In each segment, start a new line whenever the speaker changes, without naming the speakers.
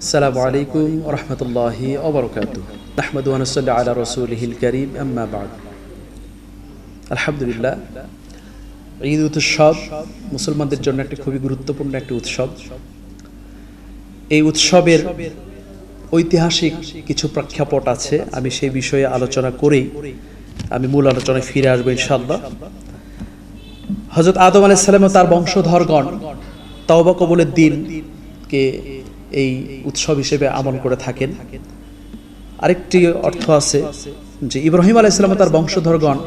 সালামু আলাইকুম রহমতুল্লাহি অবরকাত আহমদ ওয়ানসল্লা আলা রসুল হিল করিম আম্মাবাদ আলহামদুলিল্লাহ ঈদ উৎসব মুসলমানদের জন্য একটি খুবই গুরুত্বপূর্ণ একটি উৎসব। এই উৎসবের ঐতিহাসিক কিছু প্রেক্ষাপট আছে, আমি সেই বিষয়ে আলোচনা করেই আমি মূল আলোচনায় ফিরে আসব ইনশাল্লাহ হজরত আদম আলাইসাল্লাম তার বংশধরগণ তওবা কবলের দিনকে এই উৎসব হিসেবে আমল করে থাকেন। আরেকটি অর্থ আছে যে ইব্রাহিম আলাইসালাম ও তার বংশধরগণ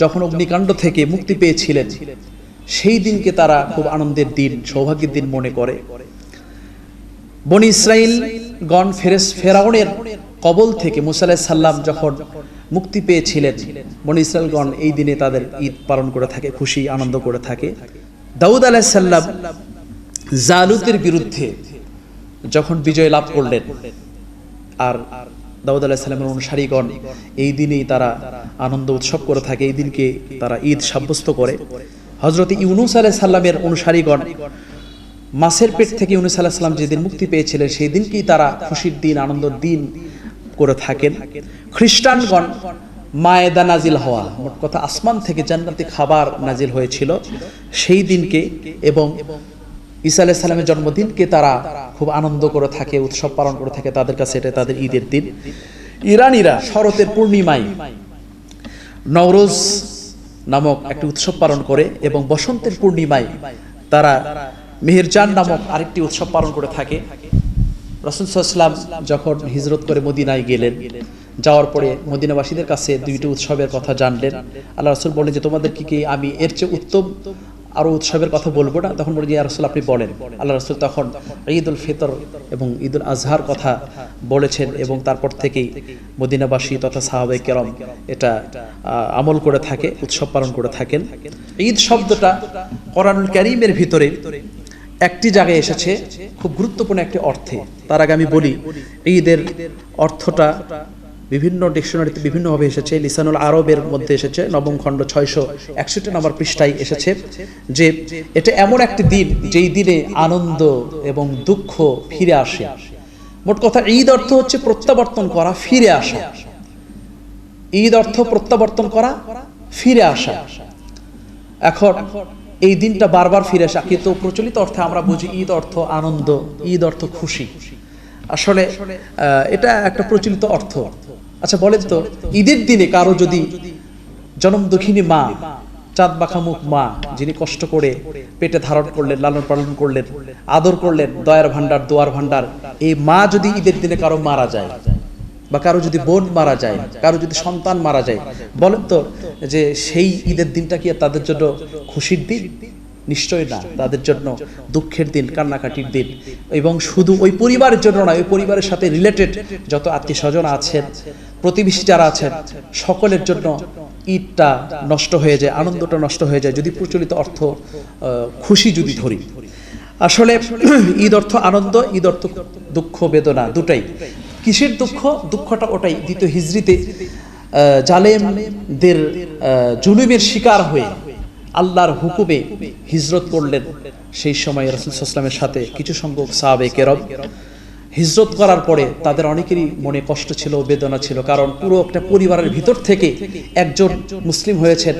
যখন অগ্নিকাণ্ড থেকে মুক্তি পেয়েছিলেন, সেই দিনকে তারা খুব আনন্দের দিন, সৌভাগ্যের দিন মনে করে। বনি ইসরাইল গণ ফেরেস ফেরাউনের কবল থেকে মুসা আলাইহিস সাল্লাম যখন মুক্তি পেয়েছিলেন, বনি ইসরায়েলগণ এই দিনে তাদের ঈদ পালন করে থাকে, খুশি, আনন্দ করে থাকে। দাউদ আলাইসাল্লাম জালুতের বিরুদ্ধে যখন বিজয় লাভ করলেন, আর দাউদ আলাহিসাল্লামের অনুসারীগণ এই দিনেই তারা আনন্দ উৎসব করে থাকে, এই দিনকে তারা ঈদ সাব্যস্ত করে। হজরত ইউনুস আলাহ সাল্লামের অনুসারীগণ মাসের পেট থেকে ইউনুস আলাহ সাল্লাম যেদিন মুক্তি পেয়েছিলেন, সেই দিনকেই তারা খুশির দিন আনন্দের দিন করে থাকেন। খ্রিস্টানগণ মায়েদা নাজিল হওয়া, মোট কথা আসমান থেকে জান্নাতি খাবার নাজিল হয়েছিল, সেই দিনকে এবং ঈসা আলাহ সাল্লামের জন্মদিনকে তারা খুব আনন্দ করে থাকে, উৎসব পালন করে থাকে তাদের কাছে এটা তাদের ঈদের দিন। ইরানিরা শরতের পূর্ণিমায় নওরোজ নামক একটি উৎসব পালন করে এবং বসন্তের পূর্ণিমায় তারা মেহেরজান নামক আরেকটি উৎসব পালন করে থাকে। রসুলাম যখন হিজরত করে মদিনায় গেলেন, যাওয়ার পরে মদিনাবাসীদের কাছে দুইটি উৎসবের কথা জানলেন। আল্লাহ রসুল বললেন যে, তোমাদের কি কি আমি এর চেয়ে উত্তম আরও উৎসবের কথা বলব না। তখন বলি, ইয়া রসুল আপনি বলেন। আল্লাহ রসুল তখন ঈদ উল ফিতর এবং ঈদ উল আজহার কথা বলেছেন এবং তারপর থেকেই মদিনাবাসী তথা সাহাবে কেরম এটা আমল করে থাকে, উৎসব পালন করে থাকেন। ঈদ শব্দটা কোরআনুল ক্যারিমের ভিতরে একটি জায়গায় এসেছে, খুব গুরুত্বপূর্ণ একটি অর্থে। তার আগে আমি বলি, ঈদের অর্থটা বিভিন্ন ডিকশনারিতে বিভিন্নভাবে এসেছে। লিসানুল আরবের মধ্যে এসেছে। নবম খণ্ড ছয়শো একষট্টি নম্বর পৃষ্ঠায় এসেছে যে এটা এমন একটি দিন যেই দিনে আনন্দ এবং দুঃখ ফিরে আসে। মোট কথা, ঈদ অর্থ হচ্ছে প্রত্যাবর্তন করা, ফিরে আসা। ঈদ অর্থ প্রত্যাবর্তন করা, ফিরে আসা। এখন এই দিনটা বারবার ফিরে আসা, কিন্তু প্রচলিত অর্থে আমরা বুঝি ঈদ অর্থ আনন্দ, ঈদ অর্থ খুশি। আসলে এটা একটা প্রচলিত অর্থ। আচ্ছা বলেন তো ঈদের দিনে কারও যদি জনম দুঃখিনী মা চাঁদ বাখামুখ মা যিনি কষ্ট করে পেটে ধারণ করলেন লালন পালন করলেন আদর করলেন দয়ার ভান্ডার দোয়ার ভান্ডার এই মা যদি ঈদের দিনে কারও মারা যায় বা কারও যদি বোন মারা যায় কারও যদি সন্তান মারা যায় বলেন তো যে সেই ঈদের দিনটা কি তাদের জন্য খুশির দিন? নিশ্চয় না তাদের জন্য দুঃখের দিন কান্নাকাটির দিন। এবং শুধু ওই পরিবারের জন্য নয় ওই পরিবারের সাথে রিলেটেড যত আত্মীয় স্বজন আছেন প্রতিবেশী যারা আছেন, সকলের জন্য ঈদটা নষ্ট হয়ে যায়, আনন্দটা নষ্ট হয়ে যায়, যদি প্রচলিত অর্থ খুশি যদি ধরি। আসলে ঈদ অর্থ আনন্দ, ঈদ অর্থ দুঃখ, বেদনা, দুটাই। কিসের দুঃখ? দুঃখটা ওটাই, দ্বিতীয় হিজড়িতে জালেমদের জুলুমের শিকার হয়ে আল্লাহর হুকুমে হিজরত করলেন। সেই সময় রসুলামের সাথে কিছু সংখ্যক সাহাবে কেরব হিজরত করার পরে তাদের অনেকেরই মনে কষ্ট ছিল, বেদনা ছিল। কারণ পুরো একটা পরিবারের ভিতর থেকে একজন মুসলিম হয়েছেন।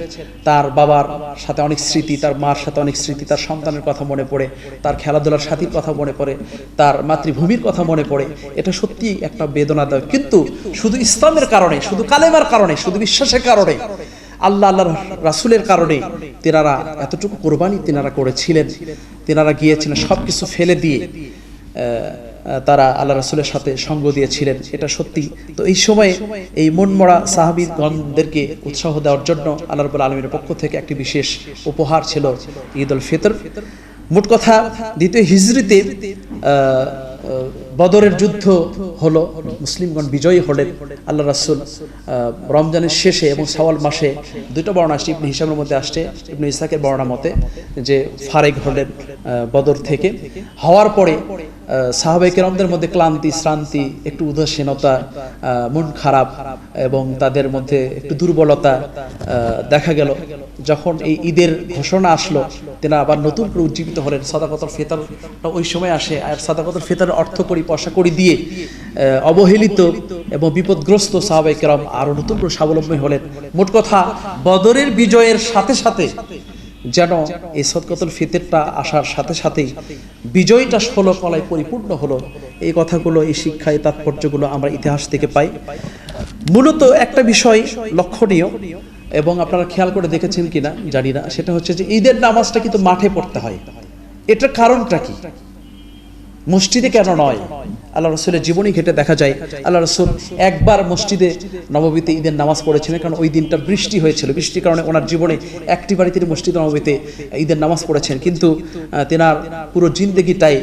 তার বাবার সাথে অনেক স্মৃতি, তার মার সাথে অনেক স্মৃতি, তার সন্তানের কথা মনে পড়ে, তার খেলাধুলার সাথীর কথা মনে পড়ে, তার মাতৃভূমির কথা মনে পড়ে। এটা সত্যি একটা বেদনাদায়ক। কিন্তু শুধু ইসলামের কারণে, শুধু কালেমার কারণে, শুধু বিশ্বাসের কারণে, আল্লাহ আল্লাহর রাসুলের কারণে তেনারা এতটুকু কোরবানি তেনারা করেছিলেন। তেনারা গিয়েছিলেন সব কিছু ফেলে দিয়ে তারা আল্লাহ রাসুলের সাথে সঙ্গ দিয়েছিলেন। এটা সত্যি। তো এই সময়ে এই মনমরা সাহাবিদগণদেরকে উৎসাহ দেওয়ার জন্য আল্লাহ রবুল আলমীর পক্ষ থেকে একটি বিশেষ উপহার ছিল ঈদ উল ফিতর। মোট কথা, দ্বিতীয় হিজড়িতে বদরের যুদ্ধ হলো, মুসলিমগণ বিজয়ী হলেন আল্লাহ রাসুল। রমজানের শেষে এবং সওয়াল মাসে দুটো বর্ণা আসছে, ইবনে হিসামের মধ্যে আসছে, ইবনে ইসাকের বর্ণা মতে, যে ফারেক হলেন বদর থেকে। হওয়ার পরে সাহাবাই কেরমদের মধ্যে ক্লান্তি, শ্রান্তি, একটু উদাসীনতা মন খারাপ এবং তাদের মধ্যে একটু দুর্বলতা দেখা গেল। যখন এই ঈদের ঘোষণা আসলো তেনা আবার নতুন করে উজ্জীবিত হলেন। সদাকতল ফেতরটা ওই সময় আসে, আর সদাকতল ফেতার অর্থ করি পয়সা দিয়ে অবহেলিত এবং বিপদগ্রস্ত সাহাবাই কেরাম আরও নতুন করে স্বাবলম্বী হলেন। মোট কথা, বদরের বিজয়ের সাথে সাথে যেন এই সদকতল ফিতেরটা আসার সাথে সাথেই বিজয়টা ষোলো কলায় পরিপূর্ণ হলো। এই কথাগুলো, এই শিক্ষা, এই তাৎপর্যগুলো আমরা ইতিহাস থেকে পাই। মূলত একটা বিষয় লক্ষণীয় এবং আপনারা খেয়াল করে দেখেছেন কিনা জানি না। সেটা হচ্ছে যে ঈদের নামাজটা কিন্তু মাঠে পড়তে হয়। এটার কারণটা কি? মসজিদে কেন নয়? আল্লাহ রসুলের জীবনী ঘেটে দেখা যায় আল্লাহ রসুল একবার মসজিদে নবমীতে ঈদের নামাজ পড়েছিলেন, কারণ ওই দিনটা বৃষ্টি হয়েছিল। বৃষ্টির কারণে ওনার জীবনে একটি বাড়ি তিনি মসজিদ নবমীতে ঈদের নামাজ পড়েছেন। কিন্তু তেনার পুরো জিন্দগিটাই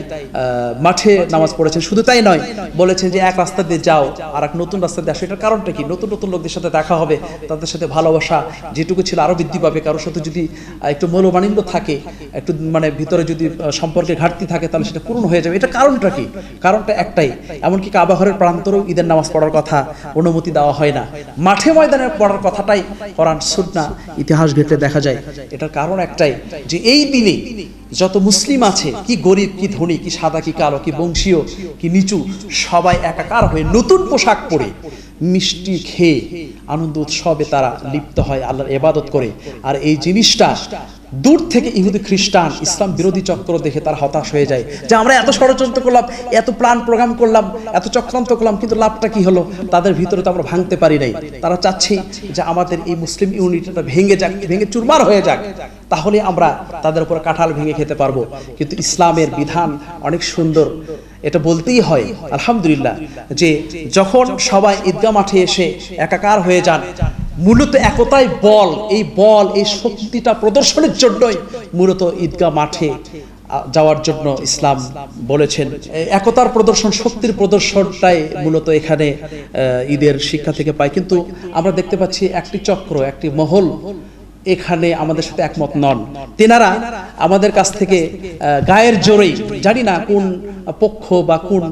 মাঠে নামাজ পড়েছেন। শুধু তাই নয়, বলেছেন যে এক রাস্তা দিয়ে যাও আর এক নতুন রাস্তা দিয়ে আসো। এটার কারণটা কি? নতুন নতুন লোকদের সাথে দেখা হবে, তাদের সাথে ভালোবাসা যেটুকু ছিল আরও বৃদ্ধি পাবে। কারোর সাথে যদি একটু মনোমানিন্য থাকে, একটু মানে ভিতরে যদি সম্পর্কে ঘাটতি থাকে, তাহলে সেটা পূরণ হয়ে যাবে। এটা কারণটা কি? কারণটা একটাই। এমনকি কাবাঘরের প্রান্তরেও ঈদের নামাজ পড়ার কথা অনুমতি দেওয়া হয় না। মাঠে ময়দানে পড়ার কথাটাই কোরআন সুন্না ইতিহাস ঘেটে দেখা যায়। এটার কারণ একটাই যে এই দিনে যত মুসলিম আছে, কি গরিব, কি ধনী, কি সাদা, কি কালো, কি বংশীয়, কি নিচু, সবাই একাকার হয়ে নতুন পোশাক পরে মিষ্টি খেয়ে আনন্দ উৎসবে তারা লিপ্ত হয় আল্লাহর এবাদত করে। আর এই জিনিসটা দূর থেকে ইহুদি খ্রিস্টান, ইসলাম বিরোধী চক্র দেখে তারা হতাশ হয়ে যায় যে আমরা এত ষড়যন্ত্র করলাম, এত প্ল্যান প্রোগ্রাম করলাম, এত চক্রান্ত করলাম, কিন্তু লাভটা কি হলো? তাদের ভিতরে তো আমরা ভাঙতে পারি নাই। তারা চাচ্ছে যে আমাদের এই মুসলিম ইউনিটিটা ভেঙে যাক, ভেঙে চুরমার হয়ে যাক। তাহলে আমরা তাদের উপর কাঁঠাল ভেঙে খেতে পারব। কিন্তু ইসলামের বিধান অনেক সুন্দর। এটা বলতেই হয়, আলহামদুলিল্লাহ, যে যখন সবাই ঈদগা মাঠে এসে একাকার হয়ে যান মূলত একতাই বল, এই বল, এই শক্তিটা প্রদর্শনের জন্যই মূলত ঈদগাহ মাঠে যাওয়ার জন্য ইসলাম বলেছেন। একতার প্রদর্শন, শক্তির প্রদর্শনটাই মূলত এখানে ঈদের শিক্ষা থেকে পাই কিন্তু আমরা দেখতে পাচ্ছি একটি চক্র, একটি মহল এখানে আমাদের সাথে একমত নন। তেনারা আমাদের কাছ থেকে গায়ের জোরেই, জানি না কোন পক্ষ বা কোন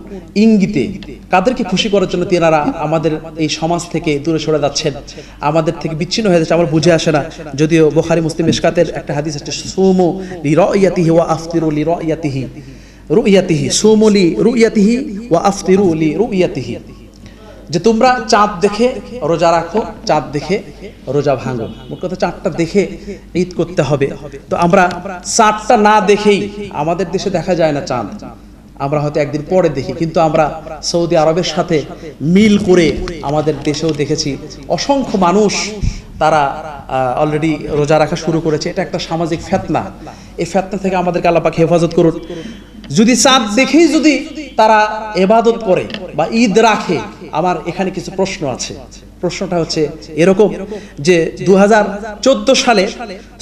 ইঙ্গিতে কাদেরকে খুশি করার জন্য তেনারা আমাদের এই সমাজ থেকে দূরে সরে যাচ্ছেন। আমাদের থেকে বিচ্ছিন্ন হয়ে যাচ্ছে, আমার বুঝে আসে না। যদিও বোখারি, মুসলিম ইসকাতের একটা হাদিস আছে, সুমো লি রয়াতিহি ওয়া আফতিরু লি রয়াতিহি রুইয়াতিহি, সুমু লি রুইয়াতিহি ওয়া আফতিরু লি রুইয়াতিহি। যে তোমরা চাঁদ দেখে রোজা রাখো, চাঁদ দেখে রোজা ভাঙো। মোট কথা চাঁদটা দেখে ঈদ করতে হবে। তো আমরা চাঁদটা না দেখেই আমাদের দেশে দেখা যায় না চাঁদ। আমরা হয়তো একদিন পরে দেখি, কিন্তু আমরা সৌদি আরবের সাথে মিল করে আমাদের দেশেও দেখেছি। অসংখ্য মানুষ তারা অলরেডি রোজা রাখা শুরু করেছে। এটা একটা সামাজিক ফেতনা। এই ফেতনা থেকে আমাদেরকে আল্লাপাক হেফাজত করুন। যদি চাঁদ দেখেই যদি তারা এবাদত করে বা ঈদ রাখে আমার এখানে কিছু প্রশ্ন আছে। প্রশ্নটা হচ্ছে এরকম যে দু হাজার চোদ্দ সালে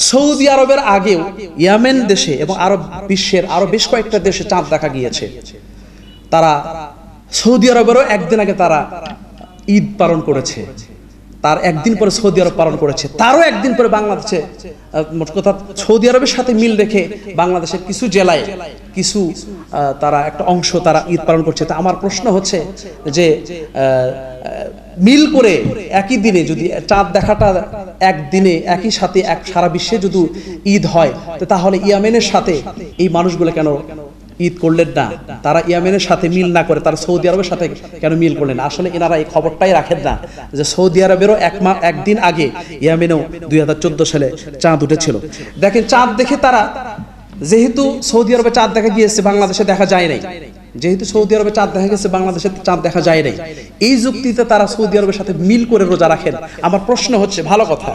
সৌদি আরবের আগেও ইয়ামেন দেশে এবং আরব বিশ্বের আরও বেশ কয়েকটা দেশে চাঁদ দেখা গিয়েছে। তারা সৌদি আরবেরও একদিন আগে তারা ঈদ পালন করেছে। তার একদিন পরে সৌদি আরব পালন করেছে। তারও একদিন পরে বাংলাদেশে কথা সৌদি আরবের সাথে মিল রেখে বাংলাদেশের কিছু জেলায় কিছু তারা একটা অংশ তারা ঈদ পালন করছে। তা আমার প্রশ্ন হচ্ছে যে মিল করে একই দিনে যদি চাঁদ দেখাটা একদিনে একই সাথে এক সারা বিশ্বে যদি ঈদ হয় তাহলে ইয়ামেনের সাথে এই মানুষগুলো কেন ঈদ করলেন না, তারা ইয়ামেনের সাথে মিল না করে, তারা সৌদি আরবের সাথে কেন মিল করলেন আসলে এনারা এই খবরটাই রাখেন না যে সৌদি আরবেরও এক মা একদিন আগে ইয়ামেনেও দুই সালে চাঁদ উঠেছিল। দেখেন, চাঁদ দেখে তারা, যেহেতু সৌদি আরবে চাঁদ দেখা গিয়েছে, বাংলাদেশে দেখা যায় নাই। যেহেতু সৌদি আরবে চাঁদ দেখা গেছে বাংলাদেশে চাঁদ দেখা যায় নাই। এই যুক্তিতে তারা সৌদি আরবের সাথে মিল করে রোজা রাখেন। আমার প্রশ্ন হচ্ছে, ভালো কথা,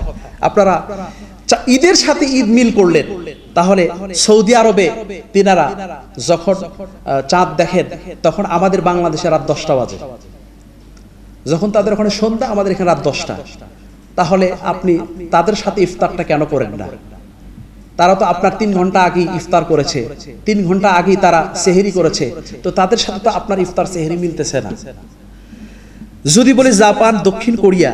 আপনারা ঈদের সাথে ঈদ মিল করলেন। তাহলে সৌদি আরবে তিনারা যখন চাঁদ দেখেন, তখন আমাদের বাংলাদেশে রাত দশটা বাজে। যখন তাদের ওখানে সন্ধ্যা, আমাদের এখানে রাত দশটা। তাহলে আপনি তাদের সাথে ইফতারটা কেন করেন না? তারা তো আপনার তিন ঘণ্টা আগেই ইফতার করেছে। তিন ঘণ্টা আগেই তারা সেহেরি করেছে। তো তাদের সাথে তো আপনার ইফতার সেহেরি মিলতেছে না। যদি বলি জাপান, দক্ষিণ কোরিয়া,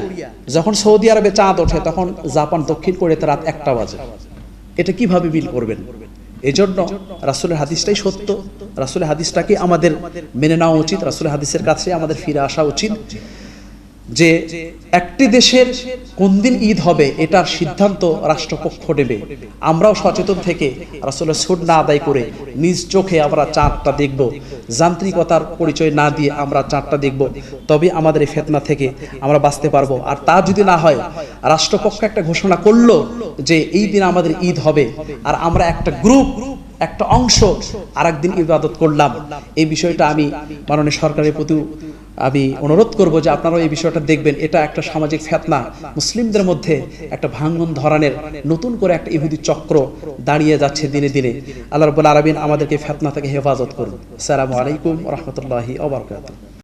যখন সৌদি আরবে চাঁদ ওঠে, তখন জাপান, দক্ষিণ কোরিয়াতে রাত একটা বাজে। এটা কীভাবে মিল করবেন? এজন্য রাসুলের হাদিসটাই সত্য। রাসুলের হাদিসটাকে আমাদের মেনে নেওয়া উচিত। রাসুলের হাদিসের কাছে আমাদের ফিরে আসা উচিত। যে একটি দেশের কোন দিন ঈদ হবে, এটার সিদ্ধান্ত রাষ্ট্রপক্ষ নেবে। আমরাও সচেতন থেকে রাসূলের সুদ না আদায় করে নিজ চোখে আমরা চাঁদটা দেখব। যান্ত্রিকতার পরিচয় না দিয়ে আমরা চাঁদটা দেখব। তবে আমাদের এই ফেতনা থেকে আমরা বাঁচতে পারব। আর তা যদি না হয়, রাষ্ট্রপক্ষ একটা ঘোষণা করল যে এই দিন আমাদের ঈদ হবে। আর আমরা একটা গ্রুপ, একটা অংশ আর একদিন ইবাদত করলাম। এই বিষয়টা আমি মাননীয় সরকারের প্রতি আমি অনুরোধ করব যে আপনারাও এই বিষয়টা দেখবেন। এটা একটা সামাজিক ফেতনা। মুসলিমদের মধ্যে একটা ভাঙ্গন ধরনের নতুন করে একটা ইহুদি চক্র দাঁড়িয়ে যাচ্ছে দিনে দিনে। আল্লাহ রবুল্লা আলমিন আমাদেরকে ফেতনা থেকে হেফাজত করুন। সালামু আলাইকুম রহমতুল্লাহি ওবরকাত